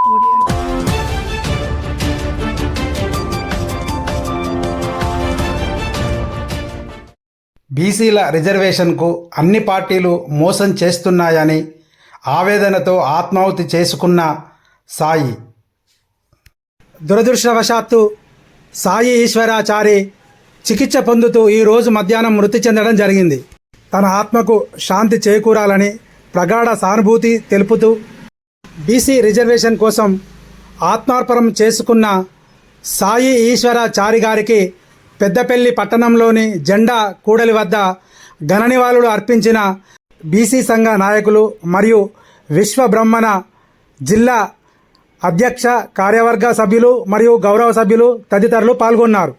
బీసీల రిజర్వేషన్కు అన్ని పార్టీలు మోసం చేస్తున్నాయని ఆవేదనతో ఆత్మాహుతి చేసుకున్న సాయి. దురదృష్టవశాత్తు సాయి ఈశ్వరాచారి చికిత్స పొందుతూ ఈరోజు మధ్యాహ్నం మృతి చెందడం జరిగింది. తన ఆత్మకు శాంతి చేకూరాలని ప్రగాఢ సానుభూతి తెలుపుతూ బీసీ రిజర్వేషన్ కోసం ఆత్మార్పణం చేసుకున్న సాయి ఈశ్వరాచారి గారికి పెద్దపల్లి పట్టణంలోని జెండా కూడలి వద్ద ఘననివాళులు అర్పించిన బీసీ సంఘ నాయకులు మరియు విశ్వబ్రహ్మణ జిల్లా అధ్యక్ష కార్యవర్గ సభ్యులు మరియు గౌరవ సభ్యులు తదితరులు పాల్గొన్నారు.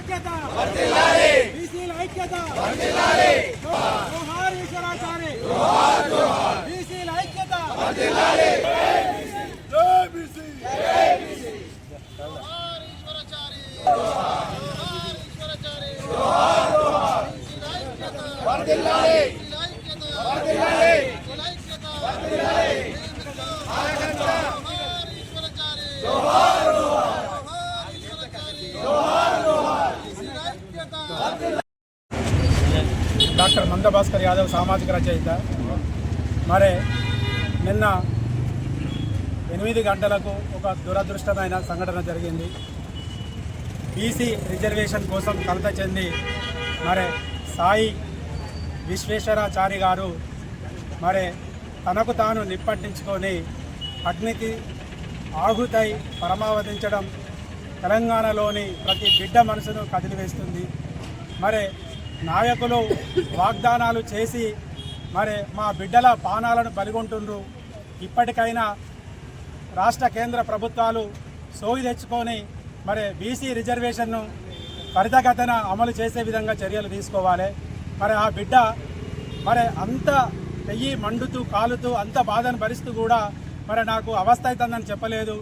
ఐక్యత. బీసీల ఐక్యత. జోహార్ ఈశ్వరాచారి. బీసీల ఐక్యత. జై బీసీ జోహార్ ఈశ్వరాచారి జోహార్ ఈశ్వరాచారి బీసీల ఐక్యత వర్ధిల్లాలి ఐక్యత వర్ధిల్లాలి ఐక్యత వర్ధిల్లాలి జోహార్ ఈశ్వరాచారి జోహార్ ఈశ్వరాచారి బీసీల ఐక్యత డాక్టర్ మందభాస్కర్ యాదవ్ సామాజిక రచయిత. మరి నిన్న ఎనిమిది గంటలకు ఒక దురదృష్టమైన సంఘటన జరిగింది. బీసీ రిజర్వేషన్ కోసం కలత చెంది మరి సాయి విశ్వేశ్వరాచారి గారు మరి తనకు తాను నిప్పట్టించుకొని అగ్నికి ఆహుతై పరమావధించడం తెలంగాణలోని ప్రతి బిడ్డ మనసును కదిలివేస్తుంది. మరి నాయకులు వాగ్దానాలు చేసి మరి మా బిడ్డల పానాలను పలిగొంటుండ్రు. ఇప్పటికైనా రాష్ట్ర కేంద్ర ప్రభుత్వాలు సోయి తెచ్చుకొని మరి బీసీ రిజర్వేషన్ను త్వరితగతన అమలు చేసే విధంగా చర్యలు తీసుకోవాలి. మరి ఆ బిడ్డ మరి అంత పెయ్యి మండుతూ కాలుతూ అంత బాధను భరిస్తూ కూడా మరి నాకు అవస్థ అవుతుందని చెప్పలేదు.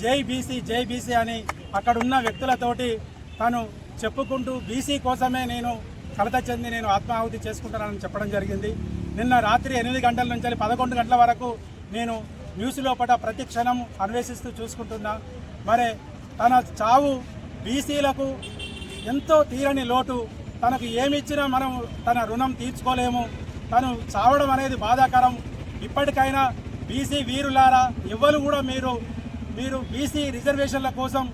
జై బీసీ జై బీసీ అని అక్కడున్న వ్యక్తులతోటి తను చెప్పుకుంటూ బీసీ కోసమే నేను కలత చెంది నేను ఆత్మాహుతి చేసుకుంటానని చెప్పడం జరిగింది. నిన్న రాత్రి ఎనిమిది గంటల నుంచి పదకొండు గంటల వరకు నేను న్యూస్ లోపల ప్రతి క్షణం అన్వేషిస్తూ చూసుకుంటున్నా. మరి తన చావు బీసీలకు ఎంతో తీరని లోటు. తనకు ఏమి ఇచ్చినా మనం తన రుణం తీర్చుకోలేము. తను చావడం అనేది బాధాకరం. ఇప్పటికైనా బీసీ వీరులారా ఎవ్వరు కూడా మీరు మీరు బీసీ రిజర్వేషన్ల కోసం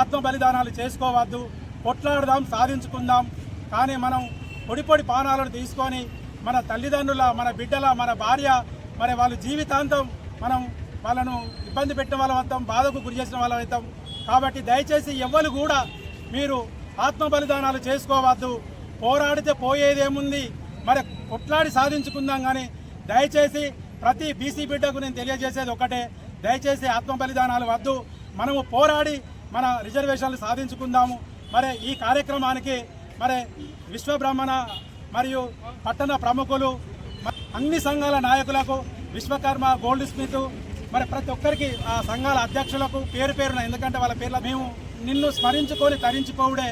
ఆత్మ బలిదానాలు చేసుకోవద్దు. కొట్లాడదాం సాధించుకుందాం. కానీ మనం పొడి పొడి పానాలను తీసుకొని మన తల్లిదండ్రుల మన బిడ్డల మన భార్య మరి వాళ్ళ జీవితాంతం మనం వాళ్ళను ఇబ్బంది పెట్టిన వాళ్ళ అవుతాం బాధకు గురి చేసిన వాళ్ళ అవుతాం. కాబట్టి దయచేసి ఎవ్వరు కూడా మీరు ఆత్మ బలిదానాలు చేసుకోవద్దు. పోరాడితే పోయేదేముంది? మరి కొట్లాడి సాధించుకుందాం కానీ దయచేసి ప్రతి బీసీ బిడ్డకు నేను తెలియజేసేది ఒకటే. దయచేసి ఆత్మ బలిదానాలు వద్దు. మనము పోరాడి మన రిజర్వేషన్లు సాధించుకుందాము. మరి ఈ కార్యక్రమానికి మరి విశ్వబ్రహ్మణ మరియు పట్టణ ప్రముఖులు అన్ని సంఘాల నాయకులకు విశ్వకర్మ గోల్డ్ స్మిత్ మరి ప్రతి ఒక్కరికి ఆ సంఘాల అధ్యక్షులకు పేరు పేరున ఎందుకంటే వాళ్ళ పేర్ల మేము నిన్ను స్మరించుకొని తరించుకోవడే